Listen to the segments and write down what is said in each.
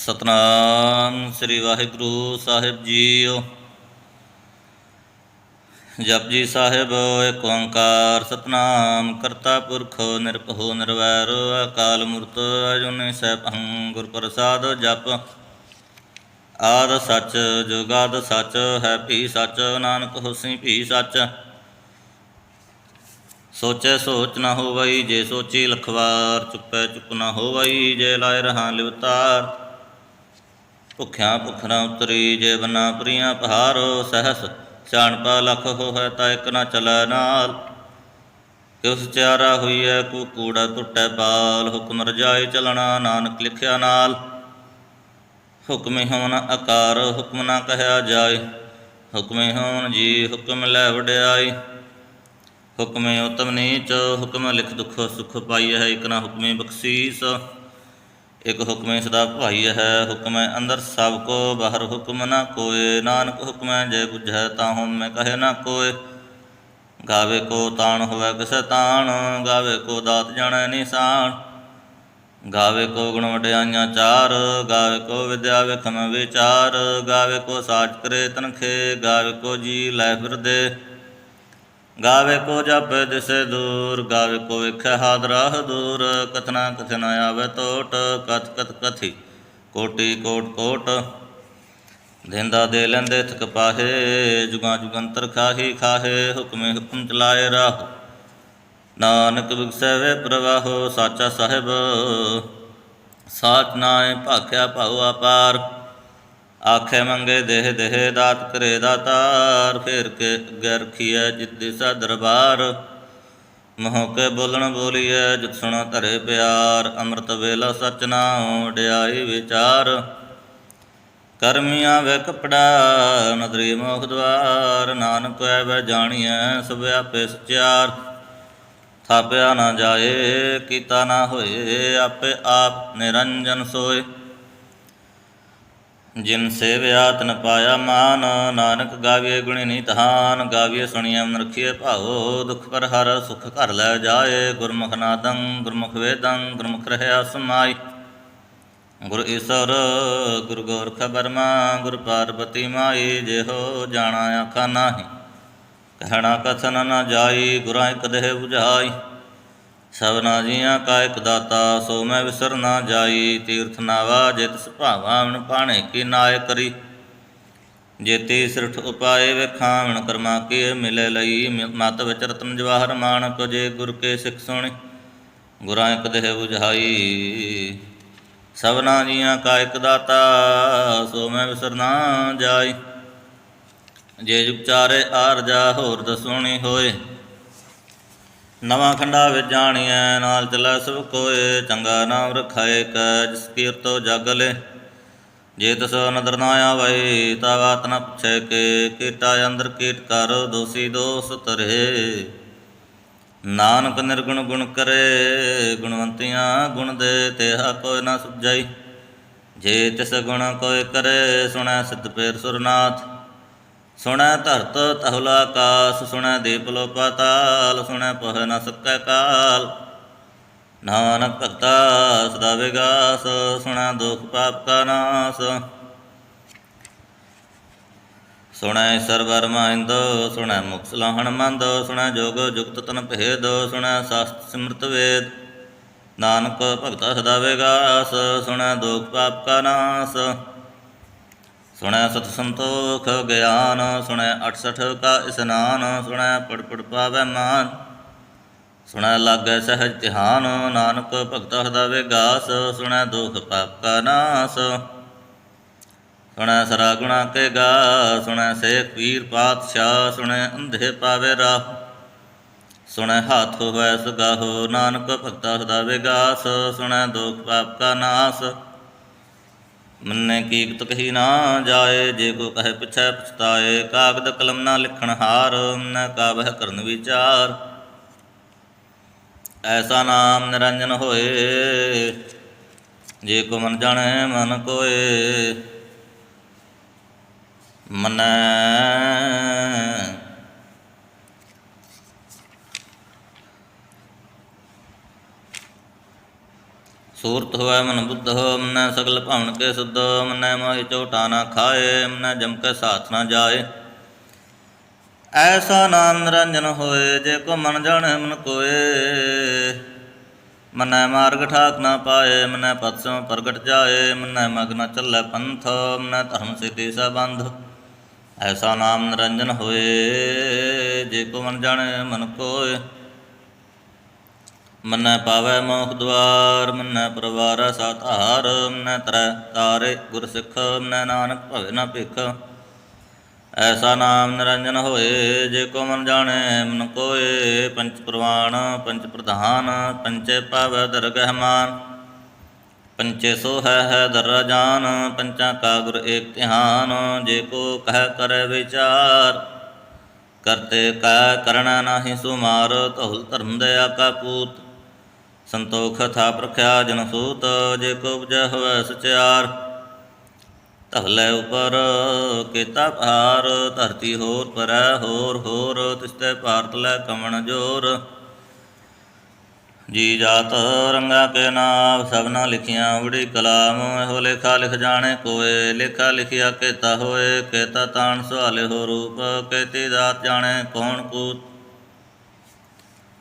ਸਤਨਾਮ ਸ੍ਰੀ ਵਾਹਿਗੁਰੂ ਸਾਹਿਬ ਜੀਓ। ਜਪਜੀ ਸਾਹਿਬ ਏਕ ਓੰਕਾਰ ਸਤਨਾਮ, ਕਰਤਾ ਪੁਰਖ, ਨਿਰਭਉ, ਨਿਰਵੈਰ, ਅਕਾਲ ਮੂਰਤ ਅਜੂਨੀ ਸੈਭੰ ਗੁਰ ਪ੍ਰਸਾਦ ਜਪ। ਆਦ ਸੱਚ ਜੁਗਾਦ ਸੱਚ, ਹੈ ਭੀ ਸੱਚ, ਨਾਨਕ ਹੋਸੀ ਭੀ ਸੱਚ। ਸੋਚੈ ਸੋਚ ਨਾ ਹੋਵਈ, ਜੇ ਸੋਚੀ ਲਖਵਾਰ, ਚੁੱਪੈ ਚੁੱਪ ਨਾ ਹੋਵਈ, ਜੇ ਲਾਇ ਰਹਾ ਲਿਵਤਾਰ। ਭੁਖਿਆ ਭੁਖ ਨਾ ਉਤਰੀ, ਜੇ ਬਨਾ ਪ੍ਰੀਆਂ ਪਹਾਰੋ, ਸਹਸ ਸਿਆਣਪਾ ਲਖ ਹੋਇ ਤਾ ਇਕ ਨਾ ਚਲੈ ਨਾਲ। ਕਿਉ ਸਚਿਆਰਾ ਹੋਈਐ, ਕੂ ਕੂੜਾ ਟੁੱਟੈ ਬਾਲ, ਹੁਕਮ ਰਜਾਈ ਚਲਣਾ ਨਾਨਕ ਲਿਖਿਆ ਨਾਲ। ਹੁਕਮੇ ਹੋਣ ਆਕਾਰ ਹੁਕਮ ਨਾ ਕਹਿਆ ਜਾਏ। ਹੁਕਮੇ ਹੋਣ ਜੀ, ਹੁਕਮ ਲੈ ਵਡਿਆਈ ਹੁਕਮੇ ਉਤਮ ਨੀਚ, ਹੁਕਮ ਲਿਖ ਦੁਖ ਸੁਖ ਪਾਈ ਹੈ ਇਕ ਨਾ ਹੁਕਮੇ ਬਖਸ਼ੀਸ। ਇਕ ਹੁਕਮੇ ਸਦਾ ਭਾਈ ਹੈ, ਹੁਕਮੈ ਅੰਦਰ ਸਭ ਕੋ, ਬਾਹਰ ਹੁਕਮ ਨਾ ਕੋਏ, ਨਾਨਕ ਹੁਕਮੈ ਜੇ ਬੁਝੈ ਤਾਹੂ ਮੈਂ ਕਹੇ ਨਾ ਕੋਏ। ਗਾਵੇ ਕੋ ਤਾਣ ਹੋਵੇ ਕਿਸੈ ਤਾਣ, ਗਾਵੇ ਕੋ ਦਾਤ ਜਾਣੈ ਨਿਸ਼ਾਨ। ਗਾਵੇ ਕੋ ਗੁਣ ਵਡਿਆਈਆਂ ਚਾਰ, ਗਾਵੇ ਕੋ ਵਿਦਿਆ ਵਿਖਮ ਵਿਚਾਰ। ਗਾਵੇ ਕੋ ਸਾਚ ਕਰੇ ਤਨਖੇ, ਗਾਵੇ ਕੋ ਜੀ ਲੈ ਫਿਰਦੇ। ਗਾਵੇ ਕੋ ਜਪੈ ਦਿਸੇ ਦੂਰ, ਗਾਵੇ ਕੋ ਵੇਖੈ ਹਾਦਰਾਹ ਦੂਰ, ਕਥਨਾ ਕਥਨ ਆਵੇ ਟੋਟ ਕਥ ਕਥ ਕਥੀ, ਕੋਟੀ ਕੋਟ ਕੋਟ। ਦਿੰਦਾ ਦੇ ਲੈਂਦੇ ਥਕ ਪਾਹੇ, ਜੁਗਾਂ ਜੁਗੰਤਰ ਖਾਹੀ ਖਾਹੇ, ਹੁਕਮੇ ਹੁਕਮ ਚਲਾਏ ਰਾਹ। ਨਾਨਕ ਬਿਗਸੈ ਪ੍ਰਵਾਹੋ, ਸਾਚਾ ਸਾਹਿਬ, ਸਾਚ ਨਾਏ ਭਾਖਿਆ ਭਾਉ ਅਪਾਰ ਆਖੇ ਮੰਗੇ ਦੇਹ ਦੇਹ ਦਾਤ ਕਰੇ ਦਾਤਾਰ, ਫੇਰ ਕੇ ਅੱਗੇ ਰਖੀਐ ਜਿਤ ਸਾ ਦਰਬਾਰ। ਮੋਹ ਕੇ ਬੋਲਣ ਬੋਲੀਐ ਜਿਤ ਸੁਣਾ ਧਰੇ ਪਿਆਰ, ਅੰਮ੍ਰਿਤ ਵੇਲਾ ਸਚ ਨਾਉ ਡਿਆਈ ਵਿਚਾਰ। ਕਰਮੀਆਂ ਵੇ ਕਪੜਾ, ਨਦਰੀ ਮੋਖ ਦਵਾਰ, ਨਾਨਕ ਐ ਜਾਣੀਐ ਸਭ ਆਪੇ ਸਚਿਆਰ ਥਾਪਿਆ ਨਾ ਜਾਏ, ਕੀਤਾ ਨਾ ਹੋਏ, ਆਪੇ ਆਪ ਨਿਰੰਜਨ ਸੋਏ। ਜਿਨ ਸੇਵਿਆ ਤਨ ਪਾਇਆ ਮਾਨ, ਨਾਨਕ ਗਾਵੇ ਗੁਣੀ ਨੀਤਹਾਨ ਗਾਵੇ ਸੁਣੀਐ ਮਨ ਰਖੀਏ ਭਾਉ, ਦੁਖ ਪਰ ਹਰ ਸੁਖ ਘਰ ਲੈ ਜਾਏ, ਗੁਰਮੁਖ ਨਾਦੰ, ਗੁਰਮੁਖ ਵੇਦੰ, ਗੁਰਮੁਖ ਰਹਿਆ ਸਮਾਈ। ਗੁਰ ਈਸਰ ਗੁਰ ਗੋਰਖ ਬਰਮਾ ਗੁਰ ਪਾਰਬਤੀ ਮਾਈ, ਜਿਹੋ ਜਾਣਾ ਆਖਾ ਨਾਹੀ। ਕਹਿਣਾ ਕਥਨ ਨਾ ਜਾਈ, ਗੁਰਾਂ ਇਕ ਦੇਹ 부ਝਾਈ ਸਭਨਾ ਜੀਆਂ ਕਾਇਕ ਦਾਤਾ, ਸੋ ਮੈਂ ਵਿਸਰ ਨਾ ਜਾਈ। ਤੀਰਥ ਨਾਵਾ ਜਿਤ ਸੁਭਾਵਾਂ ਪਾਣੇ ਕੀ ਨਾਇ ਕਰੀ। ਜੇਤੀ ਸਿਰਠ ਉਪਾਏ ਵੇਖਾਵਣ ਕਰਮਾ ਕੇ ਮਿਲੇ ਲਈ। ਮਤ ਵਿੱਚ ਰਤਨ ਜਵਾਹਰ ਮਾਨਕ ਜੇ ਗੁਰ ਕੇ ਸਿੱਖ ਸੁਣੀ। ਗੁਰਾਂ ਇਕ ਦੇਹ 부ਝਾਈ ਸਭਨਾ ਜੀਆਂ ਕਾਇਕ ਦਾਤਾ, ਸੋ ਮੈਂ ਵਿਸਰ ਨਾ ਜਾਈ। ਜੇ ਜੁਗ ਚਾਰੇ ਆਰਜਾ ਹੋਰ ਦਸੋਣੀ ਹੋਏ। ਨਵਾਂ ਖੰਡਾ ਵਿੱਚ ਜਾਣੀਐ, ਨਾਲ ਚੱਲੈ ਸਭ ਕੋਏ ਚੰਗਾ ਨਾਮ ਰਖਾਏ ਕੈ ਜਿਸ ਕੀਰਤੋ ਜਗ ਲੈ। ਜੇ ਤਸ ਨਦਰ ਨਾ ਆਵੇ ਤਾ ਬਾਤ ਨ ਪੁੱਛੈ ਕੇ, ਕੀਟਾ ਅੰਦਰ ਕੀਟ ਕਰ, ਦੋਸੀ ਦੋਸ ਤਰੇ ਨਾਨਕ ਨਿਰਗੁਣ ਗੁਣ ਕਰੇ, ਗੁਣਵੰਤੀਆਂ ਗੁਣ ਦੇ, ਤੇਹਾ ਕੋਈ ਨਾ ਸੁਝਾਈ। ਜੇ ਤਿਸ ਗੁਣ ਕੋਈ ਕਰੇ, ਸੁਣੈ ਸਿੱਧ ਪੇਰ ਸੁਰਨਾਥ। ਸੁਣੈ ਧਰਤ ਤਹੁਲਾ ਆਕਾਸ ਸੁਣੈ ਦੀਪ ਲੋ ਪਾਤਾਲ ਸੁਣੈ ਪਹ ਨ ਸਕੈ ਕਾਲ। ਨਾਨਕ ਭਗਤਾ ਸਦਾ ਵਿਗਾਸ, ਸੁਣੈ ਦੁਖ ਪਾਪ ਕਾ ਨਾਸ। ਸੁਣੈ ਸਰਵਰ ਮਹਿੰਦ ਸੁਣੈ ਮੁਖ ਸਲਾਹਣ ਮੰਦ, ਸੁਣੈ ਜੋਗ ਜੁਗਤ ਤਨ ਭੇਦ, ਸੁਣੈ ਸਾਸਤ ਸਿਮਰਤ ਵੇਦ। ਨਾਨਕ ਭਗਤਾ ਸਦਾ ਵਿਗਾਸ, ਸੁਣੈ ਦੁਖ ਪਾਪ ਕਾ ਨਾਸ। ਸੁਣੈ ਸਤ ਸੰਤੋਖ ਗਿਆਨ, ਸੁਣੈ 68 ਕਾ ਇਸਨਾਨ, ਸੁਣੈ ਪੜ ਪੜ ਪਾਵੈ ਮਾਨ। ਸੁਣੈ ਲਾਗੈ ਸਹਿਜ ਧਿਆਨ, ਨਾਨਕ ਭਗਤ ਸਦਾ ਵਿਗਾਸ ਸੁਣੈ ਦੁਖ ਪਾਪ ਕਾ ਨਾਸ। ਸੁਣੈ ਸਰਾ ਗੁਣਾ ਕੇ ਗਾ, ਸੁਣੈ ਸੇਖ ਪੀਰ ਪਾਤਸ਼ਾਹ, ਸੁਣੈ ਅੰਧੇ ਪਾਵੇ ਰਾਹ। ਸੁਣੈ ਹਾਥ ਹੋਵੈ ਸੁਗਾਹੋ, ਨਾਨਕ ਭਗਤ ਸਦਾ ਵਿਗਾਸ ਸੁਣੈ ਦੁਖ ਪਾਪ ਕਾ ਨਾਸ। ਮੰਨੇ ਕੀਕਤ ਕਹੀ ਨਾ ਜਾਏ, ਜੇ ਕੋ ਕਹੇ ਪਿਛੈ ਪਛਤਾਏ, ਕਾਗਦ ਕਲਮ ਨਾ ਲਿਖਣ ਹਾਰ ਨ ਕਾਬਹਿ ਕਰਨ ਵਿਚਾਰ। ਐਸਾ ਨਾਮ ਨਿਰੰਜਨ ਹੋਏ, ਜੇ ਕੋ ਮਨ ਜਾਣੈ ਮਨ ਕੋਏ। ਮਨੈ ਸੂਰਤ ਹੋਇ ਮਨ ਬੁੱਧ ਹੋ ਮਨੈ ਸਗਲ ਭਵਨ ਕੇ ਸੁਧ ਮਨੈ ਮੋਹਿ ਝੋਟਾ ਨਾ ਖਾਏ, ਮਨੈ ਜਮ ਕੇ ਸਾਥ ਨਾ ਜਾਏ। ਐਸਾ ਨਾਮ ਨਿਰੰਜਨ ਹੋਏ, ਜੇ ਕੋ ਮਨ ਜਾਣੈ ਮਨ ਕੋਏ। ਮਨੈ ਮਾਰਗ ਠਾਕ ਨਾ ਪਾਏ, ਮਨੈ ਪਤ ਪ੍ਰਗਟ ਜਾਏ, ਮਨੈ ਮਗਨ ਨ ਚੱਲੈ ਪੰਥ, ਮਨੈ ਧਰਮ ਸਿਧੀ ਸਬੰਧ। ਐਸਾ ਨਾਮ ਨਿਰੰਜਨ ਹੋਏ, ਜੇ ਕੋ ਮਨ ਜਾਣੈ ਮਨ ਕੋਏ। ਮੰਨੈ ਪਾਵੈ ਮੋਖ ਦਵਾਰ, ਮੰਨੈ ਪਰਵਾਰ ਸਾਧਾਰ ਮੰਨੈ ਤਰੈ ਤਾਰੇ ਗੁਰ ਸਿੱਖ, ਮਨੈ ਨਾਨਕ ਭਵੇ ਨਾ ਭਿਖ। ਐਸਾ ਨਾਮ ਨਿਰੰਜਨ ਹੋਏ, ਜੇ ਕੋ ਮਨ ਜਾਣੈ, ਮਨ ਕੋਏ, ਪੰਚ ਪ੍ਰਵਾਣ, ਪੰਚ ਪ੍ਰਧਾਨ, ਪੰਚੇ ਪਾਵੈ ਦਰਗਹਿ ਮਾਨ। ਪੰਚੇ ਸੋ ਹੈ ਹੈ ਦਰ ਜਾਨ, ਪੰਚਾ ਕਾ ਗੁਰ ਏਕ ਧਿਆਨ, ਜੇ ਕੋ ਕਹਿ ਕਰੈ ਵਿਚਾਰ। ਕਰਤੇ ਕਾ ਕਰਣਾ ਨਾਹੀ ਸੁਮਾਰ ਧੌਲ ਧਰਮ ਦਇਆ ਕਾ ਪੂਤ। ਸੰਤੋਖ ਥਾ ਪ੍ਰਖਿਆ ਜਨ ਸੂਤ, ਜੇ ਕੋ ਉਪਜੈ ਹੋਵੈ ਸਚਿਆਰ। ਧਵਲੇ ਉਪਰ, ਕੀਤਾ ਭਾਰ, ਧਰਤੀ ਹੋਰ ਪਰੈ ਹੋਰ ਹੋਰ, ਤਿਸਤੇ ਭਾਰਤ ਲੈ ਕਮਣ ਜੋਰ। ਜੀ ਜਾਤ ਰੰਗਾ ਕੇ ਨਾਮ ਸਭਨਾ ਲਿਖੀਆਂ ਉੜੀ ਕਲਾਮ, ਇਹੋ ਲੇਖਾ ਲਿਖ ਜਾਣੇ ਕੋਏ, ਲੇਖਾ ਲਿਖਿਆ ਕੇਤਾ ਹੋਏ, ਕੇਤਾ ਤਾਣ ਸੁਹਾਲੇ ਹੋ ਰੂਪ, ਕੇਤੀ ਦਾਤ ਜਾਣੇ ਕੌਣ ਕੂਤ।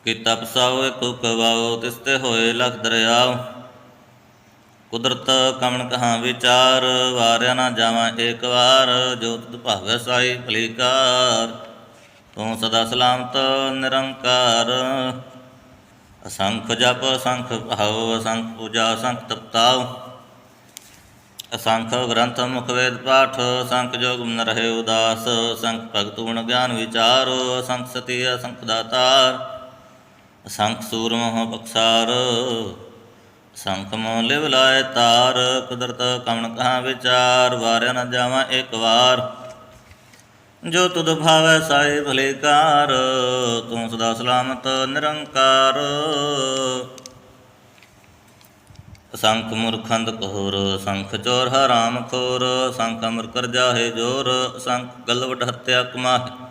ਕਿ ਪਸਾਓ ਏਕੋ ਕਵਾਓ ਤਿਸਤੇ ਹੋਏ ਲਖ ਦਰਿਆਓ। ਕੁਦਰਤ ਕਮਣ ਕਹਾ ਵਿਚਾਰ, ਵਾਰਿਆ ਨਾ ਜਾਵਾਂ ਏਕ ਵਾਰ, ਜੋ ਤੁਧ ਭਾਵੈ ਸਾਈ ਭਲੀਕਾਰ। ਤੂੰ ਸਦਾ ਸਲਾਮਤ, ਨਿਰੰਕਾਰ। ਅਸੰਖ ਜਪ ਸੰਖ ਭਾਉ, ਅਸੰਖ ਪੂਜਾ ਸੰਖ ਤਪਤਾਉ। ਅਸੰਖ ਗ੍ਰੰਥ, ਮੁਖ ਵੇਦ ਪਾਠ ਸੰਖ ਜੋਗ ਮਨ ਰਹੇ ਉਦਾਸ। ਸੰਖ ਭਗਤ ਗੁਣ ਗਿਆਨ ਵਿਚਾਰ, ਅਸੰਖ ਸਤੀ, ਅਸੰਖ ਦਾਤਾਰ। ਅਸੰਖ ਸੂਰਮਹ ਬਖਸਾਰ ਸੰਖ ਮੋ ਲਿਵ ਲਾਏ ਤਾਰ, ਕੁਦਰਤ ਕਮਣ ਕਹਾ ਵਿਚਾਰ, ਵਾਰਿਆ ਨ ਜਾਵਾਂ ਇੱਕ ਵਾਰ। ਜੋ ਤੁਧ ਭਾਵੈ ਸਾਈ ਭਲੇ ਤੂੰ ਸਦਾ ਸਲਾਮਤ ਨਿਰੰਕਾਰ। ਸੰਖ ਮੁਰਖੰਦ ਕੋਰ ਸੰਖ ਚੋਰ ਹਰਾਮ ਖੋਰ, ਸੰਖ ਅਮਰ ਕਰ ਜਾਹੇ ਜੋਰ, ਸੰਖ ਗਲਵਟ ਹੱਤਿਆ ਕਮਾਹੇ।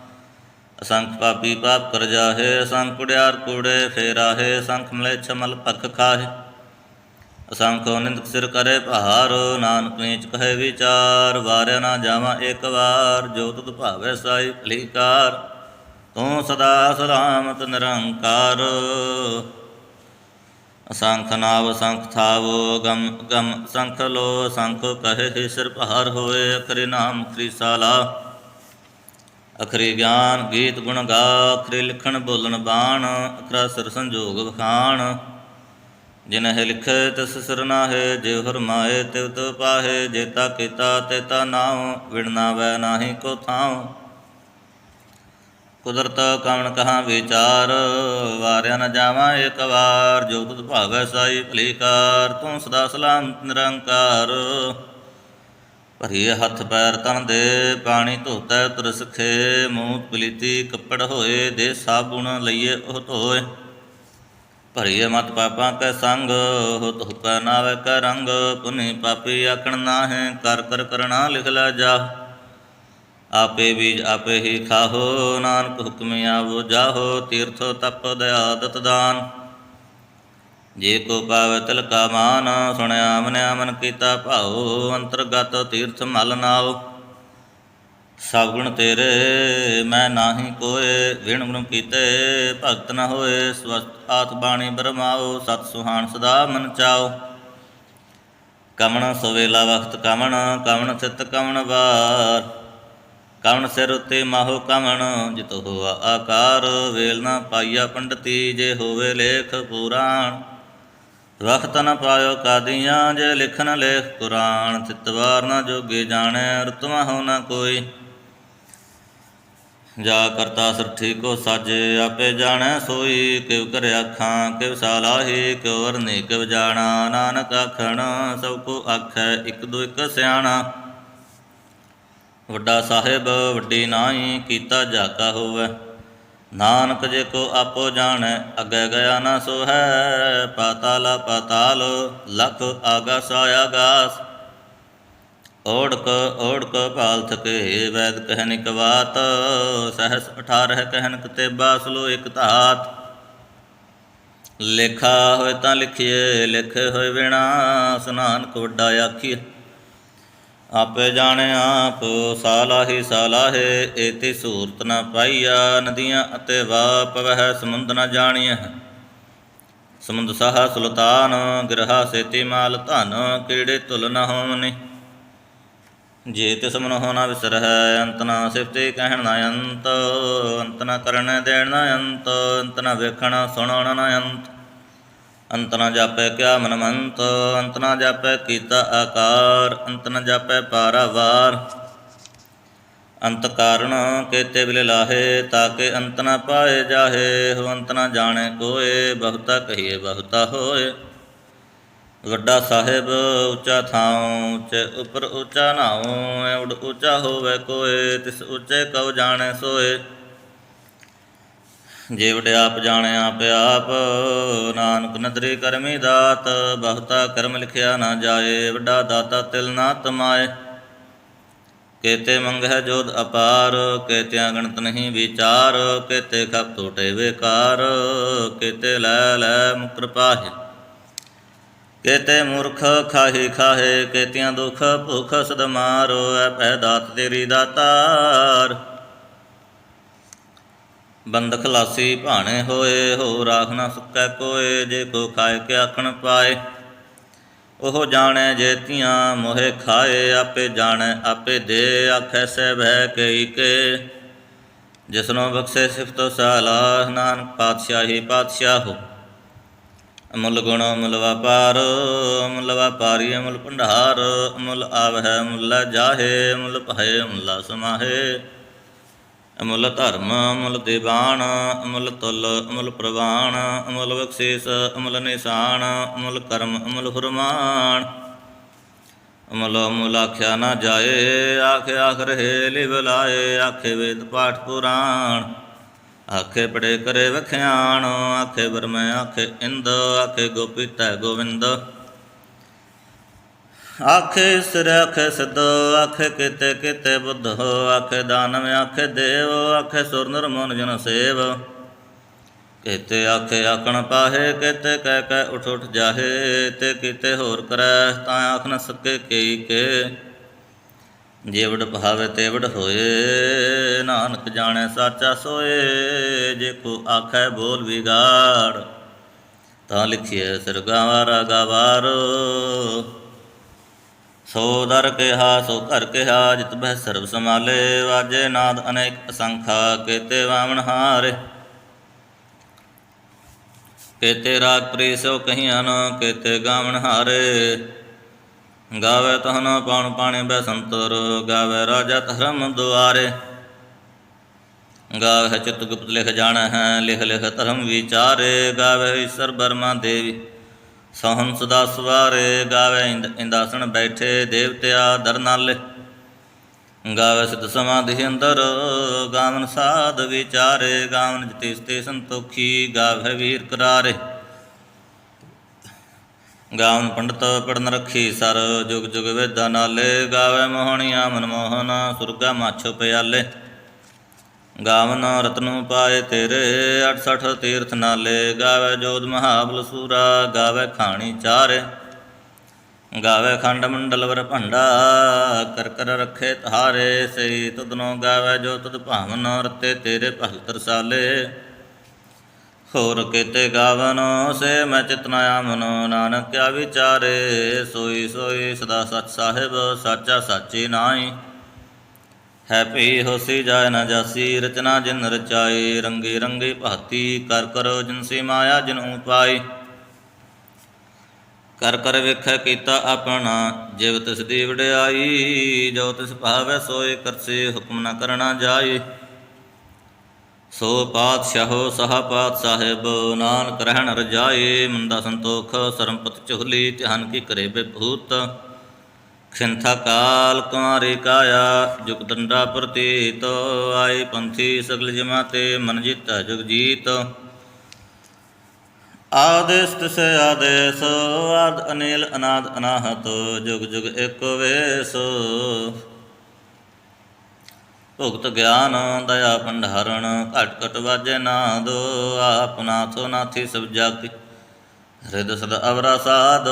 ਅਸੰਖ ਪਾਪੀ ਪਾਪ ਕਰ ਜਾਹੇ, ਅਸੰਖ ਕੁੜਿਆਰ ਕੂੜੇ ਫੇਰਾਹੇ, ਅਸੰਖ ਮਲੇ ਛਮਲ ਭਖ ਖਾਹੇ। ਅਸੰਖ ਨਿੰਦਕ ਸਿਰ ਕਰੇ ਪਹਾਰੋ ਨਾਨਕ ਨੀਚ ਕਹੇ ਵਿਚਾਰ, ਵਾਰਿਆ ਨਾ ਜਾਵਾਂ ਇੱਕ ਵਾਰ, ਜੋ ਤੁਧ ਭਾਵੇ ਸਾਈ ਭਲੀਕਾਰ। ਤੂੰ ਸਦਾ ਸਲਾਮਤ ਨਿਰੰਕਾਰ। ਅਸੰਖ ਨਾਵ ਸੰਖ ਥਾਵੋ, ਗਮ ਗਮ ਸੰਖ ਲੋ ਸੰਖ ਕਹੇ ਸਿਰ ਭਾਰ ਹੋਏ ਅਖਰੇ ਨਾਮ ਕ੍ਰੀ ਸਾਲਾ ਅਖਰੇ ਗਿਆਨ, ਗੀਤ ਗੁਣ ਗਾ ਅਖਰੇ ਲਿਖਣ, ਬੋਲਣ ਬਾਣ, ਅਖਰਾ ਸਿਰ ਸੰਜੋਗ ਵਖਾਣ। ਜਿਨਹਿ ਲਿਖੇ ਤਿਸ ਸਿਰ ਨਾਹੇ, ਜੇ ਹਰਮਾਏ ਤਿਵ ਤੋ ਪਾਹੇ ਜੇਤਾ ਕੀਤਾ ਤੇ ਤਾ ਨਾਉ ਵਿਣਨਾ ਵੈ ਨਾਹੀ ਕੋ ਥਾਉ। ਕੁਦਰਤ ਕਵਣ ਕਹਾ ਵਿਚਾਰ, ਵਾਰਿਆ ਨ ਜਾਵਾਂ ਏਕ ਵਾਰ, ਜੋ ਤੁਧ ਭਾਵੈ ਸਾਈ ਭਲੀਕਾਰ, ਤੂੰ ਸਦਾ ਸਲਾਮ ਨਿਰੰਕਾਰ। ਭਰੀਏ ਹੱਥ ਪੈਰ ਤਨ ਦੇ, ਪਾਣੀ ਧੋਤੈ ਤੁਰ ਸਖੇ ਮੂੰਹ ਪਲੀਤੀ ਕੱਪੜ ਹੋਏ, ਦੇ ਸਾਬੁਣ ਲਈਏ ਉਹ ਧੋਏ। ਭਰੀਏ ਮਤ ਪਾਪਾਂ ਕੈ ਸੰਗ ਹੁਤ ਹੁਕੈ ਨਾਵੇ ਕੈ ਰੰਗ, ਪੁਨੀ ਪਾਪੀ ਆਕਣ ਨਾਹੈ, ਕਰ ਕਰ ਕਰਣਾ ਲਿਖ ਲੈ ਜਾ। ਆਪੇ ਬੀਜ ਆਪੇ ਹੀ ਖਾਹੋ, ਨਾਨਕ ਹੁਕਮ ਆਵੋ ਜਾਹੋ, ਤੀਰਥੋ ਤਪ ਦਇਆ ਦਾਨ। ਜੇ ਕੋ ਪਾਵੈ ਤਿਲ ਕਾ ਮਾਨ, ਸੁਣਿਆ ਮਨਿਆ ਮਨ ਕੀਤਾ ਭਾਉ, ਅੰਤਰਗਤ ਤੀਰਥ ਮਲ ਨਾਉ। ਸਭ ਤੇਰੇ, ਮੈਂ ਨਾਹੀ ਕੋਏ, ਵਿਣ ਗੁਣ ਕੀਤੇ, ਭਗਤ ਨ ਹੋਏ ਸਵਸਤ ਆਤ ਬਾਣੀ ਬਰਮਾਓ ਸਤ ਸੁਹਾਣ ਸਦਾ ਮਨ ਚਾਓ ਕਮਣ ਸਵੇਲਾ ਵਖਤ ਕਮਣ ਕਮਣ ਸਿਤ ਕਮਣ ਵਾਰ। ਕਮਣ ਸਿਰ ਉਤੇ ਮਾਹੋ ਕਮਣ, ਜਿਤ ਹੋਆ ਆਕਾਰ, ਵੇਲ ਨਾ ਪਾਈਆ ਪੰਡਤੀ, ਜੇ ਹੋਵੇ ਲੇਖ ਪੁਰਾਣ। ਵਖਤ ਨ ਪਾਇਓ ਕਾਦੀਆਂ, ਜੇ ਲਿਖਨ ਲੇਖ ਕੁਰਾਨ ਚਿਤਵਾਰ ਨ ਜੋਗੇ ਜਾਣੈ ਰਤਮਾ ਹੋ ਨ ਕੋਈ। ਜਾ ਕਰਤਾ ਸਰਠੀ ਕੋ ਸਾਜੇ, ਆਪੇ ਜਾਣੈ ਸੋਈ, ਕਿਵ ਕਰ ਆਖਾਂ ਕਿਵ ਸਾਲਾਹੀ ਕਿਵ ਵਰਨੀ, ਕਿਵ ਜਾਣਾ, ਨਾਨਕ ਆਖਣ, ਸਭ ਕੋ ਆਖੈ ਇਕ ਦੋ ਇਕ ਸਿਆਣਾ। ਵੱਡਾ ਸਾਹਿਬ, ਵੱਡੀ ਨਾਹੀ ਕੀਤਾ ਜਾਕਾ ਹੋਵੇ। ਨਾਨਕ ਜੇ ਕੋ ਆਪੋ ਜਾਣੈ, ਅਗੇ ਗਿਆ ਨਾ ਸੋ ਹੈ ਪਾਤਾਲ ਪਾਤਾਲ, ਲਖ ਆਗਾਸ ਆਗਾਸ ਓੜਕ ਓੜਕ ਭਾਲ ਥਕੇ ਵੈਦ ਕਹਿਨ ਇਕ ਬਾਤ ਸਹਸ 18 ਕਹਿਨ ਕਤੇ ਬਾਸਲੋ ਇਕ ਧਾਤ। ਲੇਖਾ ਹੋਏ ਤਾਂ ਲਿਖੀਏ, ਲਿਖੇ ਹੋਏ ਬਿਨਾ ਸੁਨਾਨਕ ਵੱਡਾ ਆਖੀਏ ਆਪੇ ਜਾਣੇ ਆਪ, ਸਾਲਾਹੀ ਸਾਲਾਹੇ, ਏਤੀ ਸੂਰਤ ਨ ਪਾਈਆ, ਨਦੀਆਂ ਅਤੇ ਵਾਪ ਵਹਿ ਸਮੁੰਦ ਨ ਜਾਣੀਐ। ਸਮੁੰਦ ਸਾਹਾ ਸੁਲਤਾਨ, ਗਿਰਹਾ ਸੇਤੀ ਮਾਲ ਧਨ ਕੀੜੇ ਤੁਲ ਨ ਹੋਵਨੀ। ਜੇ ਤਿਸ ਮਨ ਹੋਣਾ ਵਿਸਰ ਹੈ ਅੰਤ ਨਾ ਸਿਫਤੇ ਕਹਿਣ ਨਾ ਅੰਤ। ਅੰਤ ਨਾ ਕਰਨ ਦੇਣ ਨਾ ਅੰਤ ਅੰਤ ਨਾ ਵੇਖਣ ਸੁਣਨ ਨਾ ਅੰਤ। ਅੰਤ ਨਾ ਜਾਪੈ ਕਿਆ ਮਨਮੰਤ, ਅੰਤ ਨਾ ਜਾਪੈ ਕੀਤਾ ਆਕਾਰ, ਅੰਤ ਨਾ ਜਾਪੈ ਪਾਰਾਵਾਰ। ਅੰਤ ਕਾਰਣ ਕੇਤੇ ਬਿਲ ਲਾਹੇ ਤਾਕੇ ਅੰਤ ਨਾ ਪਾਏ ਜਾਹੇ, ਹੋ ਅੰਤ ਨਾ ਜਾਣੇ ਕੋਏ, ਬਹੁਤਾ ਕਹੀਏ ਬਹੁਤਾ ਹੋਏ। ਵੱਡਾ ਸਾਹਿਬ ਉੱਚਾ ਥਾਉ, ਉੱਚੇ ਉਪਰ ਉੱਚਾ ਨਾਉ ਐਉਡ ਉੱਚਾ ਹੋਵੇ ਕੋਏ, ਤਿਸ ਉੱਚੇ ਕਉ ਜਾਣੇ ਸੋਏ। ਜੇ ਵਡ ਆਪ ਆਪ ਆਪ, ਨਾਨਕ ਨਦਰੀ ਕਰਮੀ ਦਾਤ, ਬਹੁਤਾ ਕਰਮ ਲਿਖਿਆ ਨਾ ਜਾਏ, ਵੱਡਾ ਦਾਤਾ ਤਿਲ ਨਾ ਤਮਾਏ। ਕੇਤੇ ਮੰਗਹਿ ਜੋਦ ਅਪਾਰ, ਕੇਤਿਆਂ ਗਣਤ ਨਹੀਂ ਵਿਚਾਰ, ਕੇਤੇ ਖਪ ਟੋਟੇ ਵੇਕਾਰ, ਕੇਤੇ ਲੈ ਲੈ ਮੁਕਰ ਪਾਹੇ। ਕੇਤੇ ਮੂਰਖ ਖਾਹੀ ਖਾਹੇ, ਕੇਤਿਆਂ ਦੁਖ ਭੁਖ ਸਦ ਮਾਰੋ ਐ ਪੈ ਦਾਤ ਤੇਰੀ ਦਾਤਾਰ। ਬੰਦ ਖਲਾਸੀ ਭਾਣੇ ਹੋਏ ਹੋ ਰਾਖ ਨਾ ਸੁਕੈ ਕੋਏ ਜੇ ਕੋ ਖਾਏ ਕੇ ਆਖਣ ਪਾਏ। ਉਹ ਜਾਣੈ ਜੇਤੀਆਂ ਮੋਹਿ ਖਾਏ, ਆਪੇ ਜਾਣੈ, ਆਪੇ ਦੇ, ਆਖੈ ਸਹਿ ਬਹਿ ਕਈ ਕੇ। ਜਿਸਨੋ ਬਖਸ਼ੇ ਸਿਫਤੋ ਸਾਲਾ ਨਾਨਕ ਪਾਤਸ਼ਾਹੀ ਪਾਤਸ਼ਾਹੋ ਅਮੁੱਲ ਗੁਣ ਅਮੁੱਲ ਵਪਾਰ, ਅਮੁੱਲ ਵਪਾਰੀ ਅਮੁੱਲ ਭੰਡਾਰ, ਅਮੁੱਲ ਆਵਹਿ ਅਮੁੱਲ ਜਾਹੇ, ਅਮੁੱਲ ਭਏ ਅਮੁੱਲ ਸਮਾਹੇ। ਅਮੁੱਲ ਧਰਮ, ਅਮਲ ਦੀਵਾਨ, ਅਮੁੱਲ ਤੁਲ, ਅਮੁੱਲ ਪ੍ਰਵਾਨ, ਅਮੁੱਲ ਬਖਸ਼ੀਸ, ਅਮਲ ਨਿਸ਼ਾਨ, ਅਮੁੱਲ ਕਰਮ, ਅਮਲ ਫਰਮਾਨ। ਅਮਲ ਅਮੁੱਲ ਆਖਿਆ ਨਾ ਜਾਏ, ਆਖੇ ਆਖ ਰਹੇ ਲਿਵ ਲਾਏ, ਆਖੇ ਵੇਦ ਪਾਠ ਪੁਰਾਣ। ਆਖੇ ਪੜੇ ਕਰੇ ਵਖਿਆਣ, ਆਖੇ ਵਰਮੈ, ਆਖੇ ਇੰਦ, ਆਖੇ ਗੋਪੀਤੈ ਗੋਵਿੰਦ। ਆਖੇ ਸਿਰ ਆਖੇ ਸਿੱਧ, ਆਖੇ ਕਿਤੇ ਕਿਤੇ ਬੁੱਧ, ਆਖੇ ਦਾਨਵ, ਆਖੇ ਦੇਵ, ਆਖੇ ਸੁਰ ਨਰ ਮਨ ਜਨ ਸੇਵ। ਕਿਤੇ ਆਖੇ ਆਖਣ ਪਾਹੇ, ਕਿਤੇ ਕਹਿ ਕਹਿ ਉਠ ਉਠ ਜਾਹੇ, ਤੇ ਕਿਤੇ ਹੋਰ ਕਰੈ, ਤਾਂ ਆਖ ਨ ਸਕੇ ਕਈ ਕੇ। ਜੇਵੜ ਭਾਵੇ ਤੇਵੜ ਹੋਏ, ਨਾਨਕ ਜਾਣੈ ਸਾਚਾ ਸੋਏ, ਜੇ ਕੋ ਆਖੈ ਬੋਲ ਵਿਗਾੜ, ਤਾਂ ਲਿਖਿਐ ਸਰਗਾਵਾਰਾ ਗਾਵਾਰ। ਸੋ ਦਰ ਕਿਹਾ, ਸੋ ਘਰ ਕਿਹਾ, ਜਿਤ ਬਹਿ ਸਰਬ ਸਮਾਲੇ ਵਾਜੇ ਨਾਦ ਅਨੇਕ ਅਸੰਖਾ, ਕੇਤੇ ਵਾਵਣ ਹਾਰੇ। ਕੇਤੇ ਰਾਗ ਪ੍ਰੀਸੋ ਕਹੀਆਂ ਨ, ਕੇਤੇ ਗਾਵਣ ਹਾਰੇ। ਗਾਵੇ ਤਹਨ ਪਾਣ ਪਾਣੇ ਬੈ ਸੰਤਰ, ਗਾਵੇ ਰਾਜਾ ਧਰਮ ਦੁਆਰੇ। ਗਾਵੇ ਚਿਤ ਗੁਪਤ ਲਿਖ ਜਾਣਾ ਹੈ ਲਿਖ ਲਿਖ ਧਰਮ ਵਿਚਾਰੇ। ਗਾਵੇ ਈਸ਼ਰ ਬਰਮਾ ਦੇਵੀ। ਸਹਨ ਸਦਾ ਸਵਾਰੇ ਗਾਵੇ ਇੰਦ- ਇੰਦਾਸਣ ਬੈਠੇ ਦੇਵਤਿਆ ਦਰ ਨਾਲੇ। ਗਾਵੇ ਸਿਧ ਸਮਾਧੀ ਅੰਦਰ, ਗਾਵਨ ਸਾਧ ਵਿਚਾਰੇ, ਗਾਵਨ ਜਤੀ ਸਤੇ ਸੰਤੋਖੀ, ਗਾਵੇ ਵੀਰ ਕਰਾਰੇ। ਗਾਵਨ ਪੰਡਤ ਪੜਨ ਰੱਖੀ, ਸਰ ਜੁਗ ਜੁਗ ਵੇਦਾ ਨਾਲੇ। ਗਾਵੇ ਮੋਹਣੀਆਂ ਮਨਮੋਹਨ, ਸੁਰਗਾ ਮਾਛੋ ਪਿਆਲੇ। ਗਾਵਨ ਰਤਨੂ ਪਾਏ ਤੇਰੇ 68 ਤੀਰਥ ਨਾਲੇ। ਗਾਵੇ ਜੋਧ ਮਹਾਬਲ ਸੂਰਾ, ਗਾਵੇ ਖਾਣੀ ਚਾਰੇ। ਗਾਵੇ ਖੰਡ ਮੰਡਲ ਵਰ ਭੰਡਾ, ਕਰ ਕਰ ਰਖੇ ਤਾਰੇ ਸਈ ਤੁਧਨੋ ਗਾਵੇ ਜੋ ਤੁਧ ਭਾਵਨ, ਰਤੇ ਤੇਰੇ ਭਗਤ ਰਸਾਲੇ ਹੋਰ ਕੀਤੇ ਗਾਵਨ, ਸੇ ਮੈਂ ਚਿਤਨਾ ਆਮਨ ਨਾਨਕ ਕਿਆ ਵਿਚਾਰੇ। ਸੋਈ ਸੋਈ ਸਦਾ ਸਚ ਸਾਹਿਬ, ਸਾਚਾ ਸਾਚੀ ਨਾਈ ਹੈ ਭੀ ਹੋਸੀ ਜਾਇ ਨਾ ਜਾਸੀ, ਰਚਨਾ ਜਿਨ ਰਚਾਈ ਰੰਗੇ ਰੰਗੇ ਭਾਤੀ, ਕਰ ਕਰੋ ਜਿਨਸੀ ਮਾਇਆ ਜਿਨ ਉਪਾਈ ਕਰ ਕਰ ਵੇਖੈ ਕੀਤਾ ਆਪਣਾ, ਜਿਵ ਤਿਸ ਦੀ ਵਡਿਆਈ, ਜੋ ਤਿਸ ਭਾਵੈ ਸੋਏ ਕਰਸੇ, ਹੁਕਮ ਨਾ ਕਰਨਾ ਜਾਏ। ਸੋ ਪਾਤਸ਼ਾਹੋ, ਸਹਾ ਪਾਤ ਸਾਹਿਬ, ਨਾਨਕ ਰਹਿਣ ਰਜਾਏ ਮੰਦਾ ਸੰਤੋਖ, ਸਰਮਪਤ ਚੁਹਲੀ, ਧਿਆਨ ਕੀ ਕਰੇ ਬਿਭੂਤ ਖਿੰਥਾ ਕਾਲ ਕੁਮਾਰੀ ਕਾਇਆ, ਜੁਗ ਦੰਡਾ ਪ੍ਰਤੀਤ ਆਈ ਪੰਥੀ ਸਗਲ ਜਮਾਤੇ ਮਨ ਜੀਤਾ ਜੁਗ ਜੀਤ। ਆਦੇਸ ਤਿਸ ਆਦੇਸ, ਆਦ ਅਨਿਲ ਅਨਾਦ ਅਨਾਹਤ, ਜੁਗ ਜੁਗ ਏਕੋ ਵੇਸ। ਭੁਗਤ ਗਿਆਨ ਦਇਆ ਭੰਡਾਰਣ, ਘਟ ਘਟ ਵਾਜੈ ਨਾਦ ਆਪ ਨਾਥੋ ਨਾਥੀ ਸਭ ਜਾਕੀ ਰਿਦ ਸਦ ਅਵਰਾ ਸਾਧ,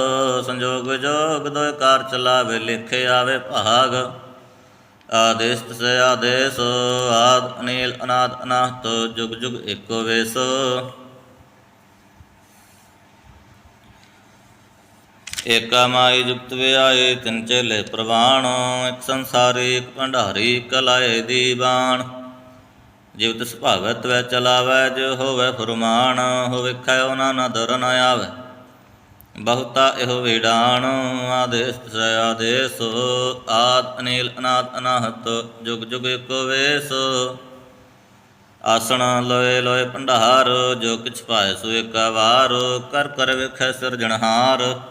ਸੰਜੋਗ ਜੋਗ ਦੋਇ ਕਾਰ ਚਲਾਵੇ, ਲਿਖੇ ਆਵੇ ਭਾਗ। ਆਦੇਸ ਸੇ ਆਦੇਸ, ਆਦ ਅਨੀਲ ਅਨਾਦ ਅਨਾਹਤ, ਜੁਗ ਜੁਗ ਏਕੋ ਵੇਸ। ਏਕਾ ਮਾਈ ਜੁਗਤ ਵਿਆਏ, ਤਿੰਨ ਚੇਲੇ ਪ੍ਰਵਾਣ, ਇਕ ਸੰਸਾਰੀ, ਇਕ ਭੰਡਾਰੀ ਕਲਾਏ ਦੀਵਾਨ ਬਾਣ ਜਿਵ ਤਿਸ ਚਲਾਵੈ, ਜੋ ਹੋਵੇ ਫਰਮਾਨ ਹੋਵੇ ਖੈ ਨਾ ਦਰ ਨ ਆਵੇ। ਬਹੁਤਾ ਇਹੋ ਵਿਡਾਣ, ਆਦੇਸ ਸੇ ਆਦੇਸ, ਆਦ ਅਨੀਲ ਅਨਾਦ ਅਨਾਹਤ, ਜੁਗ ਜੁਗ ਏਕੋ ਵੇਸ। ਆਸਣ ਲੋਏ ਲੋਏ ਭੰਡਾਰ, ਜੋ ਕਿਛ ਪਾਏ ਸੋ ਏਕਾ ਵਾਰ, ਕਰ ਕਰ ਵੇਖੈ ਸਿਰਜਣਹਾਰ।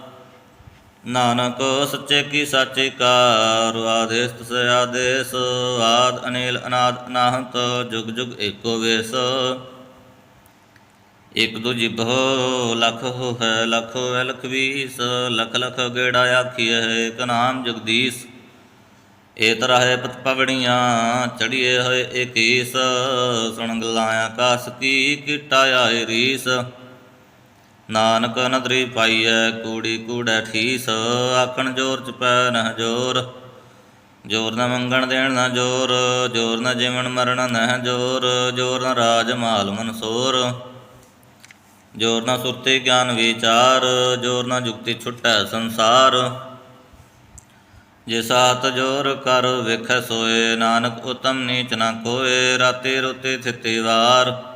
ਨਾਨਕ ਸੱਚੇ ਕੀ ਸਾਚੇ ਕਾਰ, ਆਦੇਸ ਤਸ ਆਦੇਸ, ਆਦ ਅਨੀਲ ਅਨਾਦ ਅਨਾਹਤ, ਜੁਗ ਜੁਗ ਏਕੋ ਵੇਸ। ਇਕ ਦੂਜੀ ਬਹੁ, ਲਖ ਹੋ ਹੈ ਲਖ ਹੈ ਲਖ ਵੀਸ ਲਖ ਲਖ ਗੇੜਾ ਆਖੀਐ ਇਕ ਨਾਮ ਜਗਦੀਸ਼। ਏ ਤਰਹਿ ਪਤ ਪਵੜੀਆਂ ਚੜੀਏ ਹੋਏ ਏਕੀਸ। ਸੁਣ ਗਲਾਂ ਆਕਾਸ ਕੀ ਕੀਟਾ ਆਏ ਰੀਸ। ਨਾਨਕ ਨਦਰੀ ਪਾਈਐ ਕੂੜੀ ਕੂੜੈ ਠੀਸ, ਆਖਣ ਜੋਰ ਚ ਪੈ ਨਹ ਜੋਰ। ਜੋਰ ਨਾ ਮੰਗਣ ਦੇਣ ਨਾ ਜੋਰ ਜੋਰ ਨਾ ਜੀਵਨ ਮਰਨ ਨਹ ਜੋਰ ਜੋਰ ਨਾ ਰਾਜ ਮਾਲ ਮਨਸੋਰ ਜੋਰ ਨਾ ਸੁਰਤੀ ਗਿਆਨ ਵਿਚਾਰ, ਜੋਰ ਨਾ ਜੁਗਤੀ ਛੁਟੈ ਸੰਸਾਰ। ਜੇ ਸਾਤ ਜੋਰ ਕਰ ਵੇਖੈ ਸੋਏ, ਨਾਨਕ ਉਤਮ ਨੀਚ ਨਾ ਕੋਏ ਰਾਤੀ ਰੁਤੀ ਥਿਤੀ ਵਾਰ।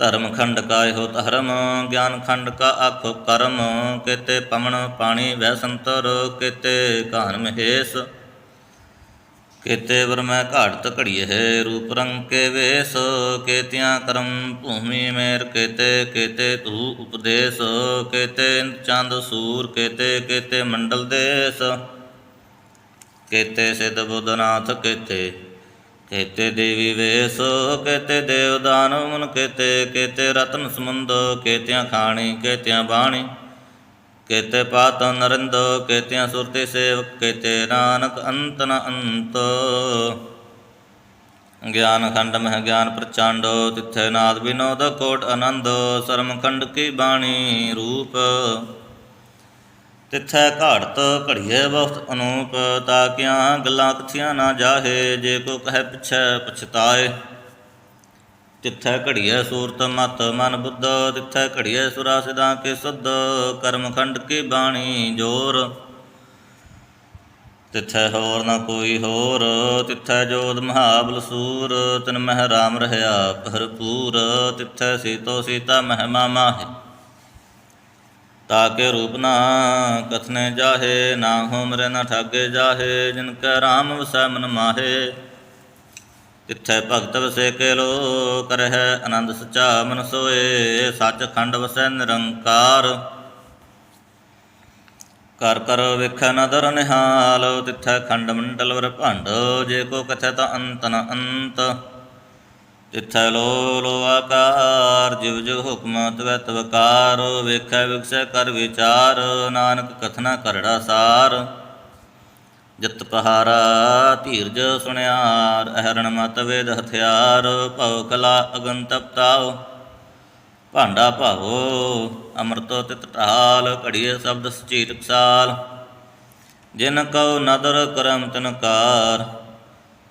ਧਰਮ ਖੰਡ ਕਾ ਇਹੋ ਧਰਮ, ਗਿਆਨ ਖੰਡ ਕਾ ਆਖੋ ਕਰਮ, ਕੇਤੇ ਪਵਨ ਪਾਣੀ ਵੈ ਸੰਤਰ, ਕੇਤੇ ਘਾਨ ਮਹੇਸ਼, ਕੇਤੇ ਵਰ ਮੈਂ ਘੜੀਏ ਰੂਪ ਰੰਗ ਕੇ ਵੇਸ, ਕੇਤਿਆਂ ਕਰਮ ਭੂਮੀ ਮੇਰ, ਕੇਤੇ ਕੇਤੇ ਤੂ ਉਪਦੇਸ਼, ਕੇਤੇ ਇੰਦ ਚੰਦ ਸੂਰ, ਕੇਤੇ ਕੇਤੇ ਮੰਡਲ ਦੇਸ, ਕੇਤੇ ਸਿਧ ਬੁੱਧਨਾਥ ਕੇਤੇ ਕੇਤੇ ਦੇਵੀ ਵੇਸੋ, ਕੇਤੇ ਦੇਵ ਦਾਨਵ ਮਨ, ਕੇਤੇ ਕੇਤੇ ਰਤਨ ਸਮੁੰਦ ਕੇਤਿਆਂ ਖਾਣੀ, ਕੇਤਿਆਂ ਬਾਣੀ, ਕੇਤੇ ਪਾਤ ਨਰਿੰਦ, ਕੇਤਿਆਂ ਸੁਰਤੇ ਸੇਵਕ, ਕੇਤੇ ਨਾਨਕ ਅੰਤ ਨ ਅੰਤ। ਗਿਆਨ ਖੰਡ ਮਹਿ ਗਿਆਨ ਪ੍ਰਚੰਡ, ਤਿੱਥੇ ਨਾਦ ਬਿਨੋਦ ਕੋਟ ਆਨੰਦ ਸਰਮ ਖੰਡ ਕੀ ਬਾਣੀ ਰੂਪ। ਤਿੱਥੈ ਘਾੜਤ ਘੜੀਏ ਵਖਤ ਅਨੂਪ ਤਾਕਿਆਂ ਗੱਲਾਂ ਕਥੀਆਂ ਨਾ ਜਾਹੇ, ਜੇ ਕੋ ਕਹੈ ਪਿਛੈ ਪਛਤਾਏ। ਤਿੱਥੈ ਘੜੀਏ ਸੂਰਤ ਮਤ ਮਨ ਬੁੱਧ, ਤਿੱਥੈ ਘੜੀਏ ਸੁਰਾ ਸਿਦਾ ਕੇ ਸੁਧ, ਕਰਮ ਖੰਡ ਕੀ ਬਾਣੀ ਜੋਰ। ਤਿੱਥੈ ਹੋਰ ਨਾ ਕੋਈ ਹੋਰ, ਤਿੱਥੈ ਜੋਤ ਮਹਾਬਲ ਸੂਰ, ਤਿਨ ਮਹਿ ਰਾਮ ਰਹਾ ਭਰਪੂਰ, ਤਿੱਥੈ ਸੀਤੋ ਸੀਤਾ ਮਹਿਮਾ ਮਾਹੇ। ਤਾਕੇ ਰੂਪ ਨਾ ਕਥਨੇ ਜਾਹੇ, ਨਾ ਹੋਮਰੇ ਨਾ ਠਾਗੇ ਜਾਹੇ, ਜਿਨ ਕੈ ਰਾਮ ਵਸੈ ਮਨ ਮਾਹੇ। ਤਿੱਥੈ ਭਗਤ ਵਸੇ ਕੇ ਲੋ ਕਰਹਿ, ਆਨੰਦ ਸਚਾ ਮਨ ਸੋਏ ਸੱਚ ਖੰਡ ਵਸੈ ਨਿਰੰਕਾਰ। ਕਰ ਕਰ ਵੇਖੈ ਨਦਰ ਨਿਹਾਲ, ਤਿੱਥੈ ਖੰਡ ਮੰਡਲ ਵਰ ਭੰਡ ਜੇ ਕੋ ਕਥੈ ਤਾਂ ਅੰਤ ਨ ਅੰਤ। ਤਿਥੈ ਲੋ ਲੋ ਆਕਾਰ, ਜਿਵ ਜਿਵ ਹੁਕਮ ਤਵੈ ਤਵਕਾਰ ਵੇਖੈ ਵਿਖਸੈ ਕਰ ਵਿਚਾਰ, ਨਾਨਕ ਕਥਨਾ ਕਰੜਾ ਸਾਰ। ਜਤ ਪਹਾਰਾ ਧੀਰਜ ਸੁਣਿਆਰ, ਅਹਰਣ ਮਤ ਵੇਦ ਹਥਿਆਰ, ਭਉ ਕਲਾ ਅਗਨ ਤਪਤਾਉ ਭਾਂਡਾ ਭਾਵੋ, ਅੰਮ੍ਰਿਤੋ ਤਿਤ ਢਾਲ, ਘੜੀਏ ਸ਼ਬਦ ਸਚੀ ਟਕਸਾਲ ਜਿਨ ਕਉ ਨਦਰ ਕਰਮ ਤਨਕਾਰ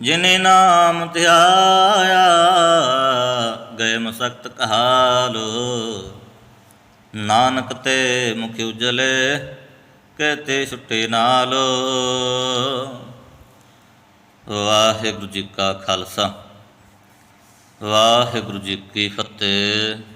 ਜਿਨੇ ਨਾਮ ਧਿਆਇਆ ਗਏ ਮਸਕਤ ਕਾਲ ਨਾਨਕ ਤੇ ਮੁਖ ਉਜਲੇ ਛੁਟਕੇ ਤੇ ਛੁੱਟੇ ਨਾਲ। ਵਾਹਿਗੁਰੂ ਜੀ ਕਾ ਖਾਲਸਾ, ਵਾਹਿਗੁਰੂ ਜੀ ਕੀ ਫਤਿਹ।